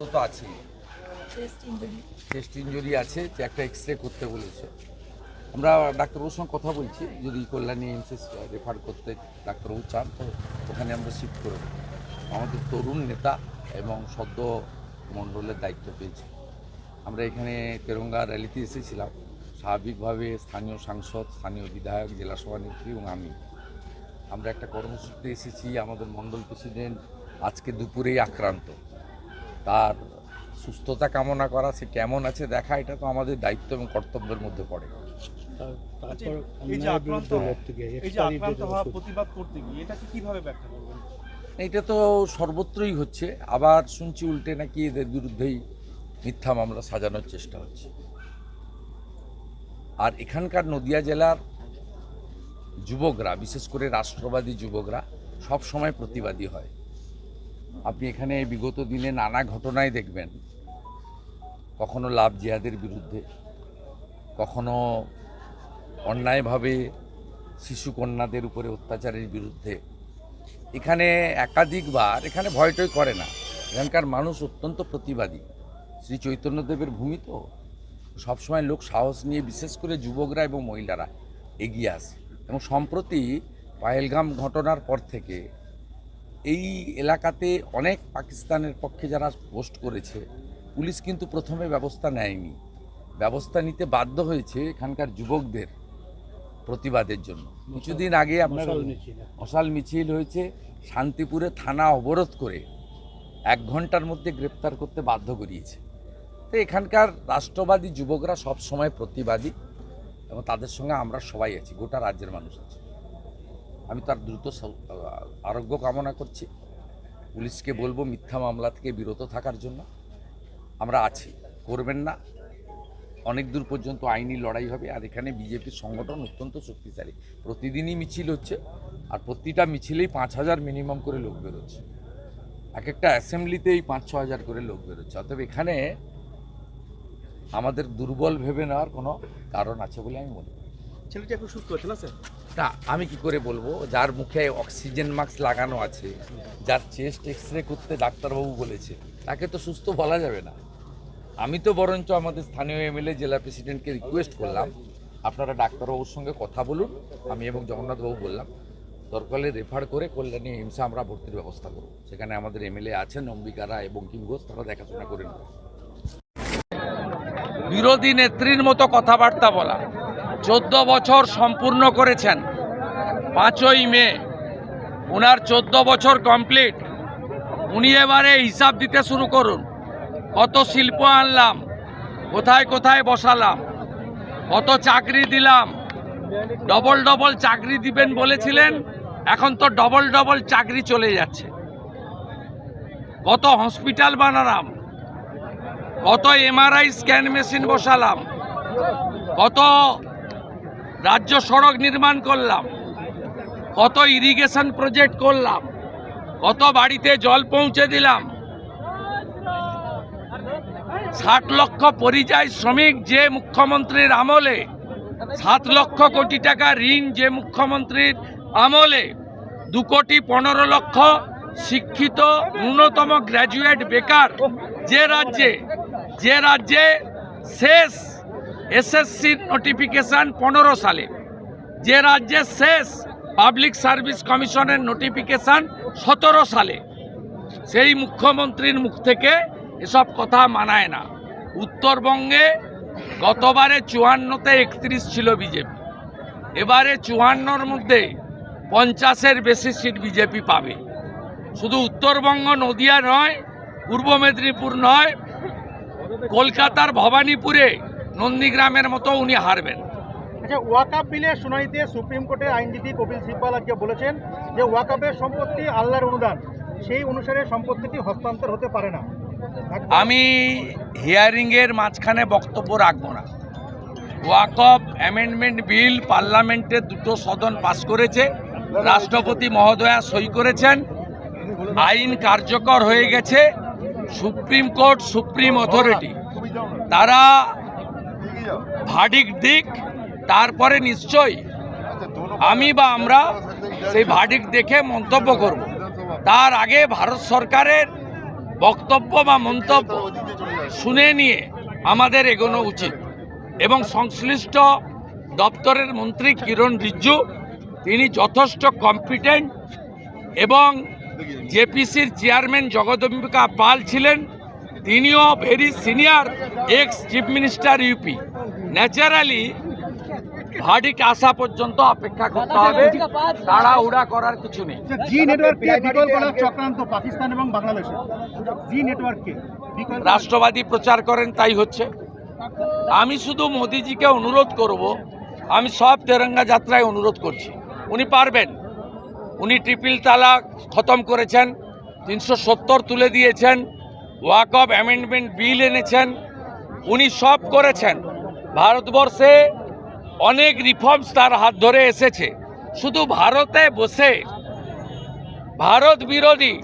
তো আছেই। Chest injury আছে যে একটা এক্স রে করতে বলেছে। আমরা ডাক্তারবাবুর সঙ্গে কথা বলছি যদি কল্যাণী এমসেস রেফার করতে ডাক্তারবাবু চান তো ওখানে আমরা শিফট করে আমাদের তরুণ নেতা এবং সদ্য মণ্ডলের দায়িত্ব পেয়েছে। আমরা এখানে তেরঙ্গা র্যালিতে এসেছিলাম। স্বাভাবিকভাবে স্থানীয় সাংসদ স্থানীয় বিধায়ক জেলা সভানেত্রী এবং আমি। আমরা একটা কর্মসূচিতে এসেছি আমাদের মণ্ডল প্রেসিডেন্ট আজকে দুপুরেই আক্রান্ত। তার সুস্থতা কামনা করা সে কেমন আছে দেখা এটা তো আমাদের দায়িত্ব এবং কর্তব্যের মধ্যে পড়ে। এটা তো সর্বত্রই হচ্ছে আবার শুনছি উল্টে নাকি এদের বিরুদ্ধেই মিথ্যা মামলা সাজানোর চেষ্টা হচ্ছে। আর এখানকার নদিয়া জেলার যুবকরা বিশেষ করে রাষ্ট্রবাদী যুবকরা সব সময় প্রতিবাদী হয়। আপনি এখানে বিগত দিনে নানা ঘটনায় দেখবেন। কখনো লাভ জিহাদের বিরুদ্ধে, কখনো অন্যায়ভাবে শিশু কন্যাদের উপরে অত্যাচারের বিরুদ্ধে। এখানে একাধিকবার, এখানে ভয়টয় করে না। এখানকার মানুষ অত্যন্ত প্রতিবাদী। শ্রী চৈতন্যদেবের ভূমি তো। সবসময় লোক সাহস নিয়ে, বিশেষ করে যুবকরা এবং মহিলারা এগিয়ে আসে। এবং সম্প্রতি পায়েলগাম ঘটনার পর থেকে এই এলাকাতে অনেক পাকিস্তানের পক্ষে যারা পোস্ট করেছে পুলিশ কিন্তু প্রথমে ব্যবস্থা নেয়নি। ব্যবস্থা নিতে বাধ্য হয়েছে এখানকার যুবকদের প্রতিবাদের জন্য। কিছুদিন আগে আপনার মশাল মিছিল। হয়েছে শান্তিপুরে থানা অবরোধ করে এক ঘণ্টার মধ্যে গ্রেপ্তার করতে বাধ্য করিয়েছে। তো এখানকার রাষ্ট্রবাদী যুবকরা সব সময় প্রতিবাদী এবং তাদের সঙ্গে আমরা সবাই আছি গোটা রাজ্যের মানুষ আছে। আমি তার দ্রুত আরোগ্য কামনা করছি। পুলিশকে বলব মিথ্যা মামলা থেকে বিরত থাকার জন্য। আমরা আছি, করবেন না। অনেক দূর পর্যন্ত আইনি লড়াই হবে, আর এখানে বিজেপির সংগঠন অত্যন্ত শক্তিশালী। প্রতিদিনই মিছিল হচ্ছে, আর প্রতিটা মিছিলেই পাঁচ হাজার মিনিমাম করে লোক বেরোচ্ছে। এক একটা অ্যাসেম্বলিতেই পাঁচ, ছ হাজার করে লোক বেরোচ্ছে। অতএব এখানে আমাদের দুর্বল ভেবে নেওয়ার কোনো কারণ আছে বলে আমি মনে করি। ছেলেটি একটু সুস্থ আছে না, স্যার? না, আমি কি করে বলব? যার মুখে অক্সিজেন মাস্ক লাগানো আছে, যার চেস্ট এক্স রে করতে ডাক্তারবাবু বলেছে, তাকে তো সুস্থ বলা যাবে না। আমি তো বরঞ্চ আমাদের স্থানীয় এমএলএ, জেলা প্রেসিডেন্টকে রিকোয়েস্ট করলাম, আপনারা ডাক্তারবাবুর সঙ্গে কথা বলুন, আমি এবং জগন্নাথবাবু বললাম দরকার রেফার করে কল্যাণী হিংসা আমরা ভর্তির ব্যবস্থা করব। সেখানে আমাদের এমএলএ আছেন অম্বিকা রায় এবং কিম ঘোষ, তারা দেখাশোনা করে নেবে। বিরোধী নেত্রীর মতো কথাবার্তা বলা। চোদ্দ বছর সম্পূর্ণ করেছেন। পাঁচই মে ওনার চোদ্দ বছর কমপ্লিট উনি এবারে হিসাব দিতে শুরু করুন। কত শিল্প আনলাম, কোথায় কোথায় বসালাম, কত চাকরি দিলাম ডবল ডবল চাকরি দিবেন বলেছিলেন, এখন তো ডবল ডবল চাকরি চলে যাচ্ছে। কত হসপিটাল বানালাম, কত এমআরআই স্ক্যান মেশিন বসালাম, কত রাজ্য সড়ক নির্মাণ করলাম, কত ইরিগেশন প্রজেক্ট করলাম, কত বাড়িতে জল পৌঁছে দিলাম। ষাট লক্ষ পরিযায়ী শ্রমিক যে মুখ্যমন্ত্রীর আমলে, সাত লক্ষ কোটি টাকা ঋণ যে মুখ্যমন্ত্রীর আমলে, দু কোটি পনেরো লক্ষ শিক্ষিত ন্যূনতম গ্র্যাজুয়েট বেকার যে রাজ্যে যে রাজ্যে শেষ এসএসসির নোটিফিকেশান পনেরো সালে। যে রাজ্যে শেষ পাবলিক সার্ভিস কমিশনের নোটিফিকেশান সতেরো সালে। সেই মুখ্যমন্ত্রীর মুখ থেকে এসব কথা মানায় না। উত্তরবঙ্গে গতবারে চুয়ান্নতে একত্রিশ ছিল বিজেপি। এবারে চুয়ান্নর মধ্যে পঞ্চাশের বেশি সিট বিজেপি পাবে। শুধু উত্তরবঙ্গ নদিয়া নয়, পূর্ব মেদিনীপুর নয়, কলকাতার ভবানীপুরে নন্দীগ্রামের মতো উনি হারবেন। আচ্ছা ওয়াকাপ বিলের শুনানিতে সুপ্রিম কোর্টের আইনজীবী কপিল সিব্বাল আজকে বলেছেন যে ওয়াকাপের সম্পত্তি আল্লাহর অনুদান। সেই অনুসারে সম্পত্তিটি হস্তান্তর হতে পারে না। আমি হিয়ারিংয়ের মাঝখানে বক্তব্য রাখব না। ওয়াকফ অ্যামেন্ডমেন্ট বিল পার্লামেন্টে দুটো সদন পাস করেছে। রাষ্ট্রপতি মহোদয়া সই করেছেন। আইন কার্যকর হয়ে গেছে। Supreme court supreme authority. তারা ভাডিক দিক, তারপরে নিশ্চয়ই আমি বা আমরা সেই ভাডিক দেখে মন্তব্য করব। তার আগে ভারত সরকারের বক্তব্য বা মন্তব্য শুনে নিয়ে আমাদের এগোনো উচিত। এবং সংশ্লিষ্ট দপ্তরের মন্ত্রী কিরণ রিজ্জু, তিনি যথেষ্ট কম্পিটেন্ট এবং জেপিসির চেয়ারম্যান জগদম্বিকা পাল ছিলেন, তিনিও very senior ex chief minister UP naturally verdict আসা পর্যন্ত অপেক্ষা করতে হবে। তাড়াহুড়া করার কিছু নেই। জি নেটওয়ার্ককে বিকল করার চক্রান্ত পাকিস্তান এবং বাংলাদেশে? জি নেটওয়ার্ককে রাষ্ট্রবাদী প্রচার করেন তাই হচ্ছে। আমি শুধু মোদিজিকে অনুরোধ করব আমি সব তেরঙ্গা যাত্রায় অনুরোধ করছি। উনি পারবেন। উনি ট্রিপল তালাক খতম করেছেন তিনশো সত্তর তুলে দিয়েছেন ওয়াক অফ অ্যামেন্ডমেন্ট বিল এনেছেন উনি সব করেছেন। ভারতবর্ষে অনেক রিফর্মস তার হাত ধরে এসেছে। শুধু ভারতে বসে ভারত বিরোধী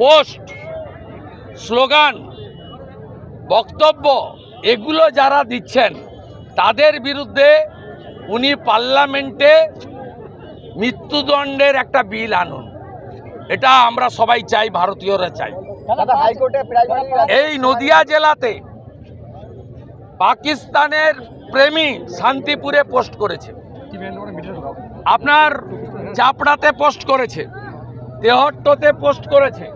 পোস্ট স্লোগান বক্তব্য এগুলো যারা দিচ্ছেন তাদের বিরুদ্ধে উনি পার্লামেন্টে মৃত্যুদণ্ডের একটা বিল আনুন। এটা আমরা সবাই চাই ভারতীয়রা চাই। এই নদিয়া জেলাতে পাকিস্তানের প্রেমী শান্তিপুরে পোস্ট করেছে। আপনার চাপড়াতে পোস্ট করেছে, তেহট্টতে পোস্ট করেছে,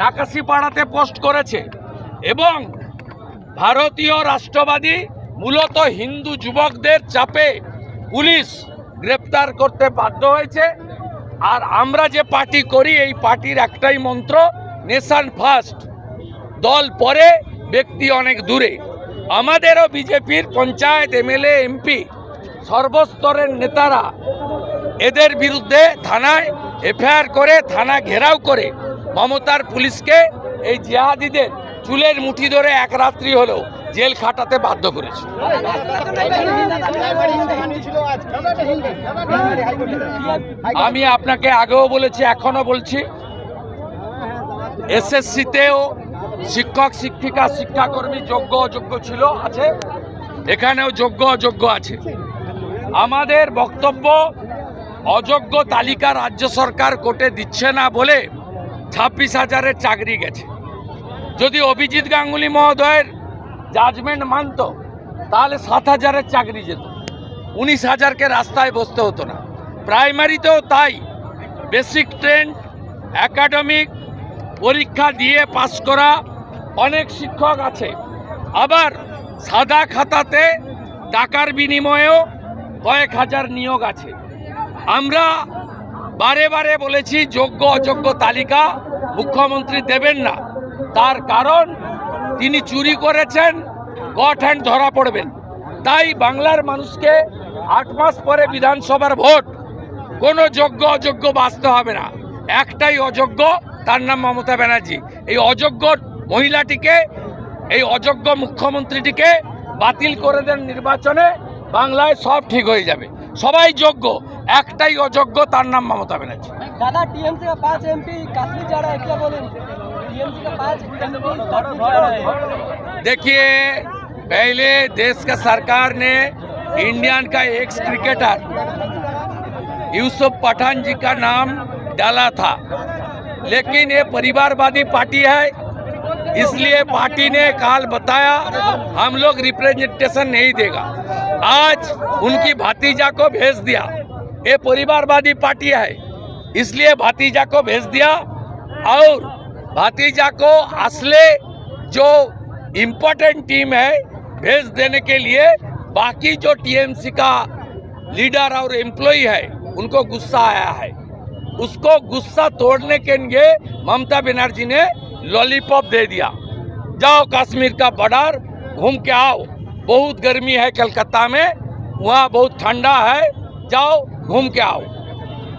নাকাশিপাড়াতে পোস্ট করেছে এবং ভারতীয় রাষ্ট্রবাদী, মূলত হিন্দু যুবকদের চাপে পুলিশ গ্রেপ্তার করতে বাধ্য হয়েছে। আর আমরা যে পার্টি করি, এই পার্টির একটাই মন্ত্র, নেশান ফার্স্ট। দল পরে, ব্যক্তি অনেক দূরে। আমাদেরও বিজেপির পঞ্চায়েত এমএলএ, এমপি, সর্বস্তরের নেতারা এদের বিরুদ্ধে থানায় এফআইআর করে, থানা ঘেরাও করে মমতার পুলিশকে এই জিহাদিদের চুলের মুঠি ধরে এক রাত্রি হলেও জেল খাটাতে বাধ্য করেছে। আমি আপনাকে আগেও বলেছি এখনও বলছি, এসএসসিতেও শিক্ষক, শিক্ষিকা, শিক্ষাকর্মী যোগ্য অযোগ্য ছিল, আছে। এখানেও যোগ্য অযোগ্য আছে। আমাদের বক্তব্য, অযোগ্য তালিকা রাজ্য সরকার কোর্টে দিচ্ছে না বলে ছাব্বিশ হাজারের চাকরি গেছে। যদি অভিজিৎ গাঙ্গুলি মহোদয়ের জাজমেন্ট মানত, তাহলে সাত হাজারের চাকরি যেত। উনিশ হাজারকে রাস্তায় বসতে হতো না। প্রাইমারিতেও তাই। বেসিক ট্রেন্ড একাডেমিক পরীক্ষা দিয়ে পাস করা অনেক শিক্ষক আছে। আবার সাদা খাতাতে টাকার বিনিময়েও কয়েক হাজার নিয়োগ আছে। আমরা বারে বারে বলেছি, যোগ্য অযোগ্য তালিকা মুখ্যমন্ত্রী দেবেন না। তার কারণ, তিনি চুরি করেছেন, গট হ্যান্ড ধরা পড়বেন। তাই বাংলার মানুষকে আট মাস পরে বিধানসভার ভোট। কোনো যোগ্য অযোগ্য বাঁচতে হবে না। একটাই অযোগ্য তার নাম মমতা ব্যানার্জি এই অযোগ্য মহিলাটিকে এই অযোগ্য মুখ্যমন্ত্রীটিকে বাতিল করে দেন নির্বাচনে বাংলায় সব ঠিক হয়ে যাবে সবাই যোগ্য একটাই অযোগ্য তার নাম মমতা ব্যানার্জি दादा टीएमसी का पांच एमपी कश्मीर जा रहा है क्या बोलेंगे टीएमसी का पांच एमपी कश्मीर जा रहा है देखिए पहले देश का सरकार ने इंडियन का एक्स क्रिकेटर यूसुफ पठान जी का नाम डाला था लेकिन ये परिवारवादी पार्टी है, इसलिए पार्टी ने काल बताया, हम लोग रिप्रेजेंटेशन नहीं देगा। आज उनकी भातीजा को भेज दिया, ये परिवारवादी पार्टी है, इसलिए भातीजा को भेज दिया। और भातीजा को असले जो इम्पोर्टेंट टीम है, भेज देने के लिए बाकी जो टीएमसी का लीडर और एम्प्लॉय है, उनको गुस्सा आया है। उसको गुस्सा तोड़ने के लिए ममता बनर्जी ने लॉलीपॉप दे दिया। जाओ कश्मीर का बॉर्डर, घूम के आओ। बहुत गर्मी है कलकत्ता में, वहाँ बहुत ठंडा है। जाओ, घूम के आओ।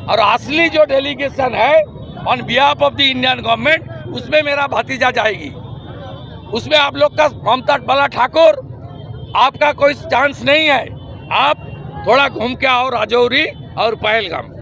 और असली जो डेलीगेशन है on behalf of the Indian government उसमें मेरा भतीजा जाएगी। उसमें आप लोग का ममता बाला ठाकुर, आपका कोई चांस नहीं है। आप थोड़ा घूम के आओ राजौरी और पहलगाम।